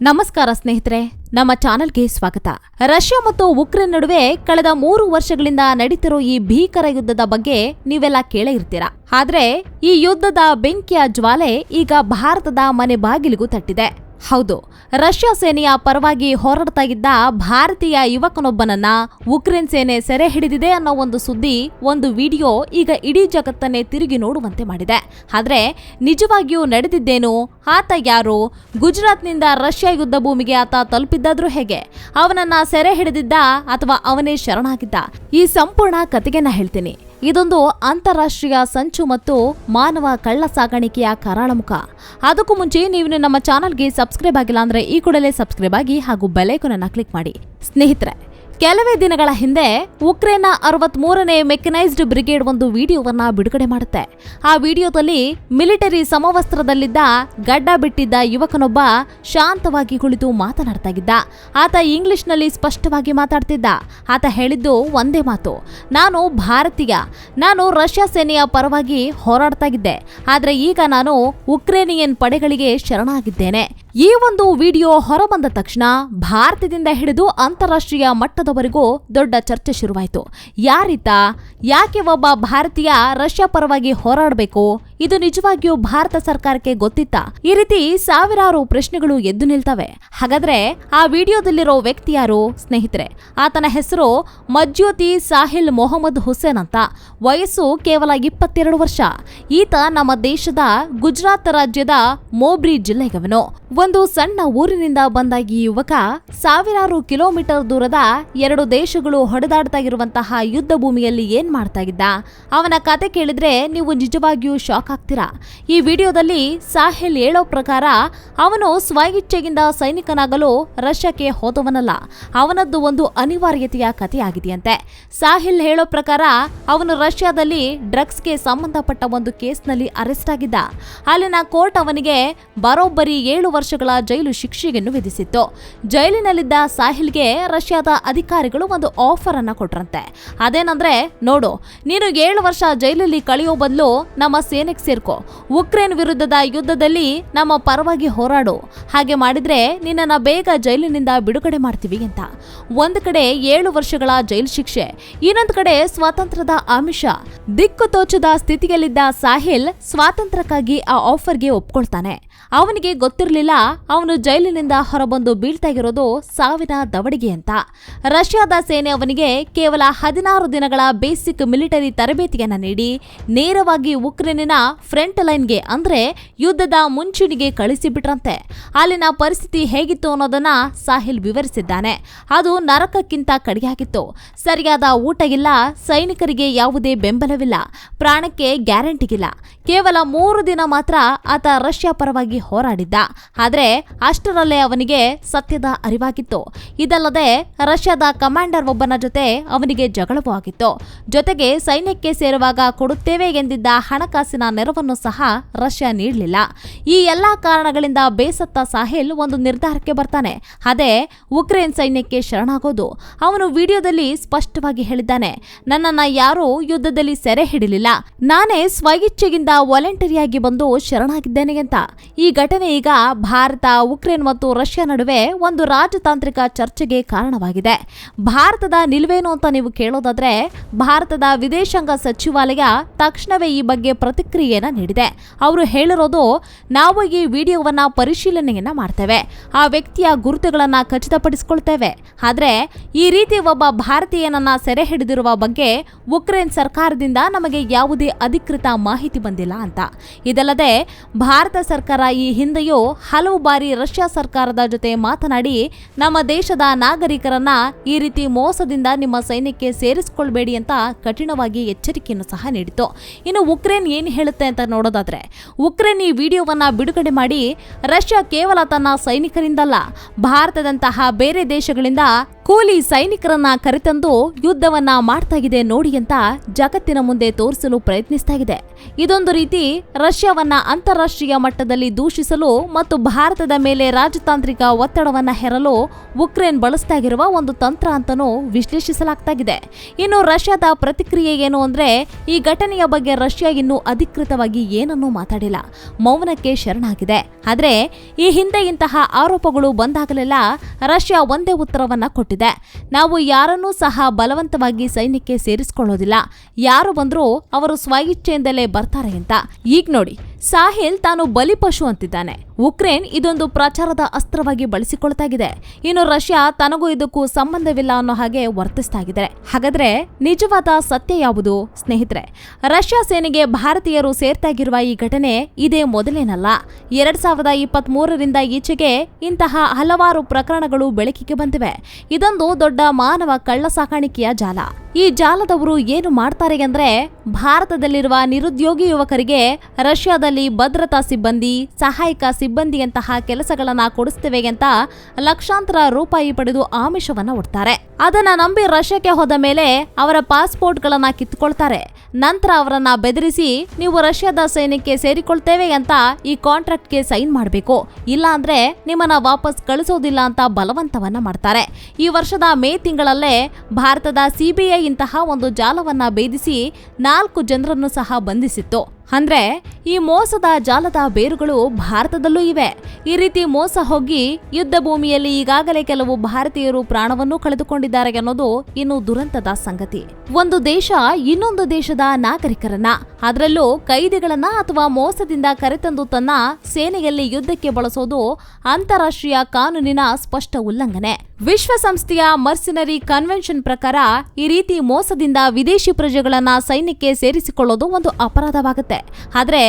ನಮಸ್ಕಾರ ಸ್ನೇಹಿತರೆ, ನಮ್ಮ ಚಾನೆಲ್ಗೆ ಸ್ವಾಗತ. ರಷ್ಯಾ ಮತ್ತು ಉಕ್ರೇನ್ ನಡುವೆ ಕಳೆದ ಮೂರು ವರ್ಷಗಳಿಂದ ನಡೀತಿರೋ ಈ ಭೀಕರ ಯುದ್ಧದ ಬಗ್ಗೆ ನೀವೆಲ್ಲ ಕೇಳೇ ಇರ್ತೀರಾ ಆದ್ರೆ ಈ ಯುದ್ಧದ ಬೆಂಕಿಯ ಜ್ವಾಲೆ ಈಗ ಭಾರತದ ಮನೆ ಬಾಗಿಲಿಗೂ ತಟ್ಟಿದೆ. ಹೌದು, ರಷ್ಯಾ ಸೇನೆಯ ಪರವಾಗಿ ಹೋರಾಡ್ತಾ ಇದ್ದ ಭಾರತೀಯ ಯುವಕನೊಬ್ಬನನ್ನ ಉಕ್ರೇನ್ ಸೇನೆ ಸೆರೆ ಹಿಡಿದಿದೆ ಅನ್ನೋ ಒಂದು ಸುದ್ದಿ, ಒಂದು ವಿಡಿಯೋ ಈಗ ಇಡೀ ಜಗತ್ತನ್ನೇ ತಿರುಗಿ ನೋಡುವಂತೆ ಮಾಡಿದೆ. ಆದರೆ, ನಿಜವಾಗಿಯೂ ನಡೆದಿದ್ದೇನು? ಆತ ಯಾರು? ಗುಜರಾತ್ನಿಂದ ರಷ್ಯಾ ಯುದ್ಧ ಭೂಮಿಗೆ ಆತ ತಲುಪಿದ್ದಾದ್ರೂ ಹೇಗೆ? ಅವನನ್ನ ಸೆರೆ ಹಿಡಿದಿದ್ದ ಅಥವಾ ಅವನೇ ಶರಣಾಗಿದ್ದ? ಈ ಸಂಪೂರ್ಣ ಕತೆಗೆನ ಹೇಳ್ತೀನಿ. ಇದೊಂದು ಅಂತಾರಾಷ್ಟ್ರೀಯ ಸಂಚು ಮತ್ತು ಮಾನವ ಕಳ್ಳ ಸಾಗಾಣಿಕೆಯ ಕರಾಳಮುಖ. ಅದಕ್ಕೂ ಮುಂಚೆ ನೀವು ನಮ್ಮ ಚಾನಲ್ಗೆ ಸಬ್ಸ್ಕ್ರೈಬ್ ಆಗಿಲ್ಲ ಅಂದ್ರೆ ಈ ಕೂಡಲೇ ಸಬ್ಸ್ಕ್ರೈಬ್ ಆಗಿ ಹಾಗೂ ಬೆಲೈಕನನ್ನ ಕ್ಲಿಕ್ ಮಾಡಿ. ಸ್ನೇಹಿತರೆ ಕೆಲವೇ ದಿನಗಳ ಹಿಂದೆ ಉಕ್ರೇನ್ನ ಅರವತ್ ಮೂರನೇ ಮೆಕನೈಸ್ಡ್ ಬ್ರಿಗೇಡ್ ಒಂದು ವಿಡಿಯೋವನ್ನ ಬಿಡುಗಡೆ ಮಾಡುತ್ತೆ. ಆ ವಿಡಿಯೋದಲ್ಲಿ ಮಿಲಿಟರಿ ಸಮವಸ್ತ್ರದಲ್ಲಿದ್ದ, ಗಡ್ಡ ಬಿಟ್ಟಿದ್ದ ಯುವಕನೊಬ್ಬ ಶಾಂತವಾಗಿ ಕುಳಿತು ಮಾತನಾಡ್ತಾ ಇದ್ದ. ಆತ ಇಂಗ್ಲಿಷ್ನಲ್ಲಿ ಸ್ಪಷ್ಟವಾಗಿ ಮಾತಾಡ್ತಿದ್ದ. ಆತ ಹೇಳಿದ್ದು ಒಂದೇ ಮಾತು, ನಾನು ಭಾರತೀಯ, ನಾನು ರಷ್ಯಾ ಸೇನೆಯ ಪರವಾಗಿ ಹೋರಾಡ್ತಾ ಇದ್ದೆ. ಆದರೆ ಈಗ ನಾನು ಉಕ್ರೇನಿಯನ್ ಪಡೆಗಳಿಗೆ ಶರಣಾಗಿದ್ದೇನೆ. ಈ ಒಂದು ವಿಡಿಯೋ ಹೊರಬಂದ ತಕ್ಷಣ ಭಾರತದಿಂದ ಹಿಡಿದು ಅಂತಾರಾಷ್ಟ್ರೀಯ ಮಟ್ಟದವರೆಗೂ ದೊಡ್ಡ ಚರ್ಚೆ ಶುರುವಾಯಿತು. ಯಾರಿತ? ಯಾಕೆ ಒಬ್ಬ ಭಾರತೀಯ ರಷ್ಯಾ ಪರವಾಗಿ ಹೋರಾಡಬೇಕು? ಇದು ನಿಜವಾಗಿಯೂ ಭಾರತ ಸರ್ಕಾರಕ್ಕೆ ಗೊತ್ತಿತ್ತಾ. ಈ ರೀತಿ ಸಾವಿರಾರು ಪ್ರಶ್ನೆಗಳು ಎದ್ದು ನಿಲ್ತವೆ. ಹಾಗಾದ್ರೆ ಆ ವಿಡಿಯೋದಲ್ಲಿರೋ ವ್ಯಕ್ತಿ ಯಾರು? ಸ್ನೇಹಿತರೆ, ಆತನ ಹೆಸರು ಮಜ್ಯೋತಿ ಸಾಹಿಲ್ ಮೊಹಮ್ಮದ್ ಹುಸೇನ್ ಅಂತ. ವಯಸ್ಸು ಕೇವಲ ಇಪ್ಪತ್ತೆರಡು ವರ್ಷ. ಈತ ನಮ್ಮ ದೇಶದ ಗುಜರಾತ್ ರಾಜ್ಯದ ಮೋಬ್ರಿ ಜಿಲ್ಲೆಗವನು. ಒಂದು ಸಣ್ಣ ಊರಿನಿಂದ ಬಂದ ಈ ಯುವಕ ಸಾವಿರಾರು ಕಿಲೋಮೀಟರ್ ದೂರದ ಎರಡು ದೇಶಗಳು ಹೊಡೆದಾಡ್ತಾ ಇರುವಂತಹ ಯುದ್ಧ ಭೂಮಿಯಲ್ಲಿ ಏನ್ ಮಾಡ್ತಾ ಇದ್ದ? ಅವನ ಕತೆ ಕೇಳಿದ್ರೆ ನೀವು ನಿಜವಾಗಿಯೂ ಶಾಕ್ ಆಗ್ತೀರಾ ಈ ವಿಡಿಯೋದಲ್ಲಿ ಸಾಹಿಲ್ ಹೇಳೋ ಪ್ರಕಾರ ಅವನು ಸ್ವಇಚ್ಛೆಯಿಂದ ಸೈನಿಕನಾಗಲು ರಷ್ಯಾಕ್ಕೆ ಹೋದವನಲ್ಲ. ಅವನದ್ದು ಒಂದು ಅನಿವಾರ್ಯತೆಯ ಕಥೆಯಾಗಿದೆಯಂತೆ. ಸಾಹಿಲ್ ಹೇಳೋ ಪ್ರಕಾರ ಅವನು ರಷ್ಯಾದಲ್ಲಿ ಡ್ರಗ್ಸ್ಗೆ ಸಂಬಂಧಪಟ್ಟ ಒಂದು ಕೇಸ್ನಲ್ಲಿ ಅರೆಸ್ಟ್ ಆಗಿದ್ದ. ಅಲ್ಲಿನ ಕೋರ್ಟ್ ಅವನಿಗೆ ಬರೋಬ್ಬರಿ ಏಳು ವರ್ಷಗಳ ಜೈಲು ಶಿಕ್ಷೆಯನ್ನು ವಿಧಿಸಿತ್ತು. ಜೈಲಿನಲ್ಲಿದ್ದ ಸಾಹಿಲ್ಗೆ ರಷ್ಯಾದ ಅಧಿಕಾರಿಗಳು ಒಂದು ಆಫರ್ ಅನ್ನ ಕೊಟ್ರಂತೆ. ಅದೇನಂದ್ರೆ, ನೋಡು, ನೀನು ಏಳು ವರ್ಷ ಜೈಲಲ್ಲಿ ಕಳೆಯೋ ಬದಲು ನಮ್ಮ ಸೇನೆಗೆ ಸೇರ್ಕೋ. ಉಕ್ರೇನ್ ವಿರುದ್ಧದ ಯುದ್ಧದಲ್ಲಿ ನಮ್ಮ ಪರವಾಗಿ ಹೋರಾಡು. ಹಾಗೆ ಮಾಡಿದ್ರೆ ನಿನ್ನನ್ನು ಬೇಗ ಜೈಲಿನಿಂದ ಬಿಡುಗಡೆ ಮಾಡ್ತೀವಿ ಅಂತ. ಒಂದು ಕಡೆ ಏಳು ವರ್ಷಗಳ ಜೈಲು ಶಿಕ್ಷೆ, ಇನ್ನೊಂದು ಕಡೆ ಸ್ವಾತಂತ್ರ್ಯದ ಆಮಿಷ. ದಿಕ್ಕು ತೋಚದ ಸ್ಥಿತಿಯಲ್ಲಿದ್ದ ಸಾಹಿಲ್ ಸ್ವಾತಂತ್ರ್ಯಕ್ಕಾಗಿ ಆ ಆಫರ್ಗೆ ಒಪ್ಕೊಳ್ತಾನೆ. ಅವನಿಗೆ ಗೊತ್ತಿರಲಿಲ್ಲ ಅವನು ಜೈಲಿನಿಂದ ಹೊರಬಂದು ಬೀಳ್ತಾ ಇರೋದು ಸಾವಿನ ದವಡಿಗೆ ಅಂತ. ರಷ್ಯಾದ ಸೇನೆ ಅವನಿಗೆ ಕೇವಲ ಹದಿನಾರು ದಿನಗಳ ಬೇಸಿಕ್ ಮಿಲಿಟರಿ ತರಬೇತಿಯನ್ನು ನೀಡಿ, ನೇರವಾಗಿ ಉಕ್ರೇನಿನ ಫ್ರಂಟ್ ಲೈನ್ಗೆ ಅಂದ್ರೆ ಯುದ್ಧದ ಮುಂಚೂಣಿಗೆ ಕಳಿಸಿಬಿಟ್ರಂತೆ. ಅಲ್ಲಿನ ಪರಿಸ್ಥಿತಿ ಹೇಗಿತ್ತು ಅನ್ನೋದನ್ನ ಸಾಹಿಲ್ ವಿವರಿಸಿದ್ದಾನೆ. ಅದು ನರಕಕ್ಕಿಂತ ಕಡಿಯಾಗಿತ್ತು ಸರಿಯಾದ ಊಟ ಇಲ್ಲ, ಸೈನಿಕರಿಗೆ ಯಾವುದೇ ಬೆಂಬಲವಿಲ್ಲ, ಪ್ರಾಣಕ್ಕೆ ಗ್ಯಾರಂಟಿಗಿಲ್ಲ ಕೇವಲ ಮೂರು ದಿನ ಮಾತ್ರ ಆತ ರಷ್ಯಾ ಪರವಾಗಿ ಹೋರಾಡಿದ್ದ. ಆದ್ರೆ ಅಷ್ಟರಲ್ಲೇ ಅವನಿಗೆ ಸತ್ಯದ ಅರಿವಾಗಿತ್ತು. ಇದಲ್ಲದೆ ರಷ್ಯಾದ ಕಮಾಂಡರ್ ಒಬ್ಬನ ಜೊತೆ ಅವನಿಗೆ ಜಗಳವೂ ಜೊತೆಗೆ ಸೈನ್ಯಕ್ಕೆ ಸೇರುವಾಗ ಕೊಡುತ್ತೇವೆ ಎಂದಿದ್ದ ಹಣಕಾಸಿನ ನೆರವನ್ನು ಸಹ ರಷ್ಯಾ ನೀಡಲಿಲ್ಲ. ಈ ಎಲ್ಲಾ ಕಾರಣಗಳಿಂದ ಬೇಸತ್ತ ಸಾಹಿಲ್ ಒಂದು ನಿರ್ಧಾರಕ್ಕೆ ಬರ್ತಾನೆ. ಅದೇ, ಉಕ್ರೇನ್ ಸೈನ್ಯಕ್ಕೆ ಶರಣಾಗೋದು. ಅವನು ವಿಡಿಯೋದಲ್ಲಿ ಸ್ಪಷ್ಟವಾಗಿ ಹೇಳಿದ್ದಾನೆ, ನನ್ನನ್ನ ಯಾರೂ ಯುದ್ಧದಲ್ಲಿ ಸೆರೆ ಹಿಡಿಲಿಲ್ಲ. ನಾನೇ ಸ್ವಇಚ್ಛೆಗಿಂದ ವಾಲಂಟರಿಯಾಗಿ ಬಂದು ಶರಣಾಗಿದ್ದೇನೆ ಅಂತ. ಈ ಘಟನೆ ಈಗ ಭಾರತ, ಉಕ್ರೇನ್ ಮತ್ತು ರಷ್ಯಾ ನಡುವೆ ಒಂದು ರಾಜತಾಂತ್ರಿಕ ಚರ್ಚೆಗೆ ಕಾರಣವಾಗಿದೆ. ಭಾರತದ ನಿಲುವೇನು ಅಂತ ನೀವು ಕೇಳೋದಾದ್ರೆ, ಭಾರತದ ವಿದೇಶಾಂಗ ಸಚಿವಾಲಯ ತಕ್ಷಣವೇ ಈ ಬಗ್ಗೆ ಪ್ರತಿಕ್ರಿಯೆಯನ್ನ ನೀಡಿದೆ. ಅವರು ಹೇಳಿರೋದು ನಾವು ಈ ವಿಡಿಯೋವನ್ನ ಪರಿಶೀಲನೆಯನ್ನ ಮಾಡ್ತೇವೆ. ಆ ವ್ಯಕ್ತಿಯ ಗುರುತುಗಳನ್ನ ಖಚಿತಪಡಿಸಿಕೊಳ್ತೇವೆ. ಆದ್ರೆ ಈ ರೀತಿ ಒಬ್ಬ ಭಾರತೀಯನನ್ನ ಸೆರೆ ಹಿಡಿದಿರುವ ಬಗ್ಗೆ ಉಕ್ರೇನ್ ಸರ್ಕಾರದಿಂದ ನಮಗೆ ಯಾವುದೇ ಅಧಿಕೃತ ಮಾಹಿತಿ ಬಂದಿಲ್ಲ ಅಂತ. ಇದಲ್ಲದೆ ಭಾರತ ಸರ್ಕಾರ ಈ ಹಿಂದೆಯೂ ಹಲವು ಬಾರಿ ರಷ್ಯಾ ಸರ್ಕಾರದ ಜೊತೆ ಮಾತನಾಡಿ ನಮ್ಮ ದೇಶದ ನಾಗರಿಕರನ್ನ ಈ ರೀತಿ ಮೋಸದಿಂದ ನಿಮ್ಮ ಸೈನ್ಯಕ್ಕೆ ಸೇರಿಸಿಕೊಳ್ಬೇಡಿ ಅಂತ ಕಠಿಣವಾಗಿ ಎಚ್ಚರಿಕೆಯನ್ನು ಸಹ ನೀಡಿತು ಇನ್ನು ಉಕ್ರೇನ್ ಏನು ಹೇಳುತ್ತೆ ಅಂತ ನೋಡೋದಾದ್ರೆ ಉಕ್ರೇನ್ ಈ ವಿಡಿಯೋವನ್ನ ಬಿಡುಗಡೆ ಮಾಡಿ ರಷ್ಯಾ ಕೇವಲ ತನ್ನ ಸೈನಿಕರಿಂದಲ್ಲ ಭಾರತದಂತಹ ಬೇರೆ ದೇಶಗಳಿಂದ ಕೂಲಿ ಸೈನಿಕರನ್ನ ಕರೆತಂದು ಯುದ್ಧವನ್ನ ಮಾಡ್ತಾ ಇದೆ ನೋಡಿ ಅಂತ ಜಗತ್ತಿನ ಮುಂದೆ ತೋರಿಸಲು ಪ್ರಯತ್ನಿಸ್ತಾ ಇದೆ. ಇದೊಂದು ರೀತಿ ರಷ್ಯಾವನ್ನ ಅಂತಾರಾಷ್ಟ್ರೀಯ ಮಟ್ಟದಲ್ಲಿ ದೂಷಿಸಲು ಮತ್ತು ಭಾರತದ ಮೇಲೆ ರಾಜತಾಂತ್ರಿಕ ಒತ್ತಡವನ್ನ ಹೆರಲು ಉಕ್ರೇನ್ ಬಳಸ್ತಾ ಇರುವ ಒಂದು ತಂತ್ರ ಅಂತನೂ ವಿಶ್ಲೇಷಿಸಲಾಗ್ತಾಗಿದೆ ಇನ್ನು ರಷ್ಯಾದ ಪ್ರತಿಕ್ರಿಯೆ ಏನು ಅಂದ್ರೆ, ಈ ಘಟನೆಯ ಬಗ್ಗೆ ರಷ್ಯಾ ಇನ್ನೂ ಅಧಿಕೃತವಾಗಿ ಏನನ್ನೂ ಮಾತಾಡಿಲ್ಲ. ಮೌನಕ್ಕೆ ಶರಣಾಗಿದೆ. ಆದರೆ, ಈ ಹಿಂದೆ ಇಂತಹ ಆರೋಪಗಳು ಬಂದಾಗಲೆಲ್ಲ ರಷ್ಯಾ ಒಂದೇ ಉತ್ತರವನ್ನ ಕೊಟ್ಟಿದೆ. ನಾವು ಯಾರನ್ನೂ ಸಹ ಬಲವಂತವಾಗಿ ಸೈನ್ಯಕ್ಕೆ ಸೇರಿಸಿಕೊಳ್ಳೋದಿಲ್ಲ. ಯಾರು ಬಂದರೂ ಅವರು ಸ್ವಇಚ್ಛೆಯಿಂದಲೇ ಬರ್ತಾರೆ ಅಂತ. ಈಗ ನೋಡಿ ಸಾಹಿಲ್ ತಾನು ಬಲಿಪಶು ಅಂತಿದ್ದಾನೆ. ಉಕ್ರೇನ್ ಇದೊಂದು ಪ್ರಚಾರದ ಅಸ್ತ್ರವಾಗಿ ಬಳಸಿಕೊಳ್ತಾಗಿದೆ. ಇನ್ನು ರಷ್ಯಾ ತನಗೂ ಇದಕ್ಕೂ ಸಂಬಂಧವಿಲ್ಲ ಅನ್ನೋ ಹಾಗೆ ವರ್ತಿಸ್ತಾ ಇದೆ ಹಾಗಾದ್ರೆ ನಿಜವಾದ ಸತ್ಯ ಯಾವುದು, ಸ್ನೇಹಿತರೆ? ರಷ್ಯಾ ಸೇನೆಗೆ ಭಾರತೀಯರು ಸೇರ್ತಾಗಿರುವ ಈ ಘಟನೆ ಇದೇ ಮೊದಲೇನಲ್ಲ. ಎರಡ್ ಸಾವಿರದ ಇಪ್ಪತ್ತ್ ಮೂರರಿಂದ ಈಚೆಗೆ ಇಂತಹ ಹಲವಾರು ಪ್ರಕರಣಗಳು ಬೆಳಕಿಗೆ ಬಂದಿವೆ. ಇದೊಂದು ದೊಡ್ಡ ಮಾನವ ಕಳ್ಳ ಸಾಕಾಣಿಕೆಯ ಜಾಲ. ಈ ಜಾಲದವರು ಏನು ಮಾಡ್ತಾರೆ ಅಂದ್ರೆ ಭಾರತದಲ್ಲಿರುವ ನಿರುದ್ಯೋಗಿ ಯುವಕರಿಗೆ ರಷ್ಯಾದಲ್ಲಿ ಭದ್ರತಾ ಸಿಬ್ಬಂದಿ, ಸಹಾಯಕ ಸಿಬ್ಬಂದಿಯಂತಹ ಕೆಲಸಗಳನ್ನ ಕೊಡಿಸ್ತೇವೆ ಅಂತ ಲಕ್ಷಾಂತರ ರೂಪಾಯಿ ಪಡೆದು ಆಮಿಷವನ್ನ ಒಡ್ತಾರೆ. ಅದನ್ನ ನಂಬಿ ರಷ್ಯಾಕ್ಕೆ ಹೋದ ಮೇಲೆ ಅವರ ಪಾಸ್ಪೋರ್ಟ್ಗಳನ್ನ ಕಿತ್ಕೊಳ್ತಾರೆ. ನಂತರ ಅವರನ್ನ ಬೆದರಿಸಿ, ನೀವು ರಷ್ಯಾದ ಸೈನ್ಯಕ್ಕೆ ಸೇರಿಕೊಳ್ತೇವೆ ಅಂತ ಈ ಕಾಂಟ್ರಾಕ್ಟ್ಗೆ ಸೈನ್ ಮಾಡಬೇಕು. ಇಲ್ಲ ಅಂದ್ರೆ ನಿಮ್ಮನ್ನ ವಾಪಸ್ ಕಳಿಸೋದಿಲ್ಲ ಅಂತ ಬಲವಂತವನ್ನ ಮಾಡ್ತಾರೆ. ಈ ವರ್ಷದ ಮೇ ತಿಂಗಳಲ್ಲೇ ಭಾರತದ ಸಿಬಿಐ ಇಂತಹ ಒಂದು ಜಾಲವನ್ನ ಭೇದಿಸಿ ನಾಲ್ಕು ಜನರನ್ನು ಸಹ ಬಂಧಿಸಿತ್ತು. ಅಂದ್ರೆ ಈ ಮೋಸದ ಜಾಲದ ಬೇರುಗಳು ಭಾರತದಲ್ಲೂ ಇವೆ. ಈ ರೀತಿ ಮೋಸ ಹೋಗಿ ಯುದ್ಧ ಭೂಮಿಯಲ್ಲಿ ಈಗಾಗಲೇ ಕೆಲವು ಭಾರತೀಯರು ಪ್ರಾಣವನ್ನು ಕಳೆದುಕೊಂಡಿದ್ದಾರೆ ಅನ್ನೋದು ಇನ್ನು ದುರಂತದ ಸಂಗತಿ. ಒಂದು ದೇಶ ಇನ್ನೊಂದು ದೇಶದ ನಾಗರಿಕರನ್ನ, ಅದರಲ್ಲೂ ಕೈದಿಗಳನ್ನ ಅಥವಾ ಮೋಸದಿಂದ ಕರೆತಂದು ತನ್ನ ಸೇನೆಯಲ್ಲಿ ಯುದ್ಧಕ್ಕೆ ಬಳಸೋದು ಅಂತಾರಾಷ್ಟ್ರೀಯ ಕಾನೂನಿನ ಸ್ಪಷ್ಟ ಉಲ್ಲಂಘನೆ. ವಿಶ್ವಸಂಸ್ಥೆಯ ಮರ್ಸಿನರಿ ಕನ್ವೆನ್ಷನ್ ಪ್ರಕಾರ ಈ ರೀತಿ ಮೋಸದಿಂದ ವಿದೇಶಿ ಪ್ರಜೆಗಳನ್ನ ಸೈನ್ಯಕ್ಕೆ ಸೇರಿಸಿಕೊಳ್ಳೋದು ಒಂದು ಅಪರಾಧವಾಗುತ್ತೆ. ಆದರೆ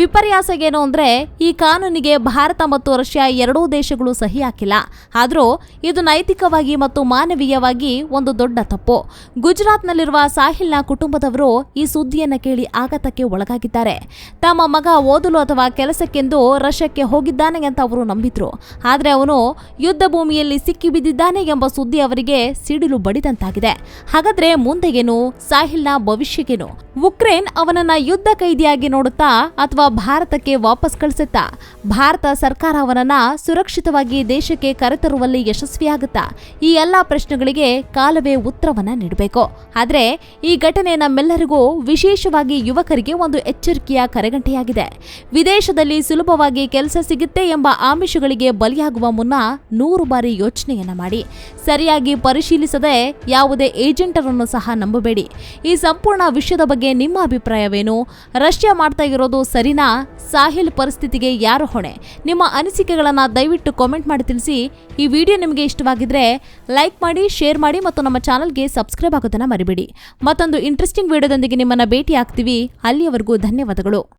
ವಿಪರ್ಯಾಸ ಏನು ಅಂದ್ರೆ ಈ ಕಾನೂನಿಗೆ ಭಾರತ ಮತ್ತು ರಷ್ಯಾ ಎರಡೂ ದೇಶಗಳು ಸಹಿ ಹಾಕಿಲ್ಲ. ಆದರೂ ಇದು ನೈತಿಕವಾಗಿ ಮತ್ತು ಮಾನವೀಯವಾಗಿ ಒಂದು ದೊಡ್ಡ ತಪ್ಪು. ಗುಜರಾತ್ನಲ್ಲಿರುವ ಸಾಹಿಲ್ನ ಕುಟುಂಬದವರು ಈ ಸುದ್ದಿಯನ್ನ ಕೇಳಿ ಆಘಾತಕ್ಕೆ ಒಳಗಾಗಿದ್ದಾರೆ. ತಮ್ಮ ಮಗ ಓದಲು ಅಥವಾ ಕೆಲಸಕ್ಕೆಂದು ರಷ್ಯಾಕ್ಕೆ ಹೋಗಿದ್ದಾನೆ ಅಂತ ಅವರು ನಂಬಿದ್ರು. ಆದರೆ ಅವನು ಯುದ್ಧ ಭೂಮಿಯಲ್ಲಿ ಸಿಕ್ಕಿ ಬಿದ್ದಿದ್ದಾನೆ ಎಂಬ ಸುದ್ದಿ ಅವರಿಗೆ ಸಿಡಿಲು ಬಡಿದಂತಾಗಿದೆ. ಹಾಗಾದ್ರೆ ಮುಂದೆಗೇನು? ಸಾಹಿಲ್ನ ಭವಿಷ್ಯಕ್ಕೇನು? ಉಕ್ರೇನ್ ಅವನನ್ನ ಯುದ್ಧ ಕೈದಿಯಾಗಿ ನೋಡುತ್ತಾ ಅಥವಾ ಭಾರತಕ್ಕೆ ವಾಪಸ್ ಕಳಿಸುತ್ತಾ? ಭಾರತ ಸರ್ಕಾರ ಅವನನ್ನ ಸುರಕ್ಷಿತವಾಗಿ ದೇಶಕ್ಕೆ ಕರೆತರುವಲ್ಲಿ ಯಶಸ್ವಿಯಾಗುತ್ತಾ? ಈ ಎಲ್ಲಾ ಪ್ರಶ್ನೆಗಳಿಗೆ ಕಾಲವೇ ಉತ್ತರವನ್ನ ನೀಡಬೇಕು. ಆದ್ರೆ ಈ ಘಟನೆ ನಮ್ಮೆಲ್ಲರಿಗೂ ವಿಶೇಷವಾಗಿ ಯುವಕರಿಗೆ ಒಂದು ಎಚ್ಚರಿಕೆಯ ಕರೆಗಂಟೆಯಾಗಿದೆ. ವಿದೇಶದಲ್ಲಿ ಸುಲಭವಾಗಿ ಕೆಲಸ ಸಿಗುತ್ತೆ ಎಂಬ ಆಮಿಷಗಳಿಗೆ ಬಲಿಯಾಗುವ ಮುನ್ನ ನೂರು ಬಾರಿ ಯೋಚನೆಯನ್ನ ಮಾಡಿ ಸರಿಯಾಗಿ ಪರಿಶೀಲಿಸದೆ ಯಾವುದೇ ಏಜೆಂಟರನ್ನು ಸಹ ನಂಬಬೇಡಿ. ಈ ಸಂಪೂರ್ಣ ವಿಷಯದ ಬಗ್ಗೆ ನಿಮ್ಮ ಅಭಿಪ್ರಾಯವೇನು? ರಷ್ಯಾ ಮಾಡ್ತಾ ಇರೋದು ಸರಿನಾ? ಸಾಹಿಲ್ ಪರಿಸ್ಥಿತಿಗೆ ಯಾರು ಹೊಣೆ? ನಿಮ್ಮ ಅನಿಸಿಕೆಗಳನ್ನು ದಯವಿಟ್ಟು ಕಾಮೆಂಟ್ ಮಾಡಿ ತಿಳಿಸಿ. ಈ ವಿಡಿಯೋ ನಿಮಗೆ ಇಷ್ಟವಾಗಿದ್ರೆ ಲೈಕ್ ಮಾಡಿ ಶೇರ್ ಮಾಡಿ ಮತ್ತು ನಮ್ಮ ಚಾನಲ್ಗೆ ಸಬ್ಸ್ಕ್ರೈಬ್ ಆಗೋದನ್ನು ಮರಿಬೇಡಿ. ಮತ್ತೊಂದು ಇಂಟ್ರೆಸ್ಟಿಂಗ್ ವಿಡಿಯೋದೊಂದಿಗೆ ನಿಮ್ಮನ್ನು ಭೇಟಿ ಆಗ್ತೀವಿ ಅಲ್ಲಿಯವರೆಗೂ ಧನ್ಯವಾದಗಳು.